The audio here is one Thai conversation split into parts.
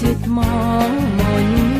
จิตมองมน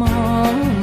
มอง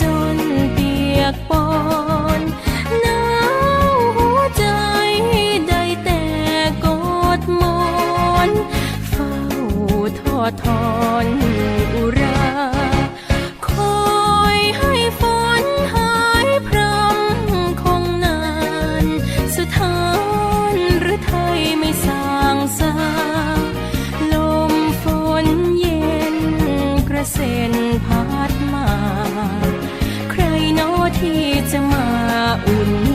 จนเปียกปอนหนาวหัวใจได้แต่กอดมอนเฝ้าทอดทอนอุราคอยให้ฝนหายพรำคงนานสถานหรือไทยไม่สร้างสาลมฝนเย็นกระเซ็นพา ที่จะมาอุ่น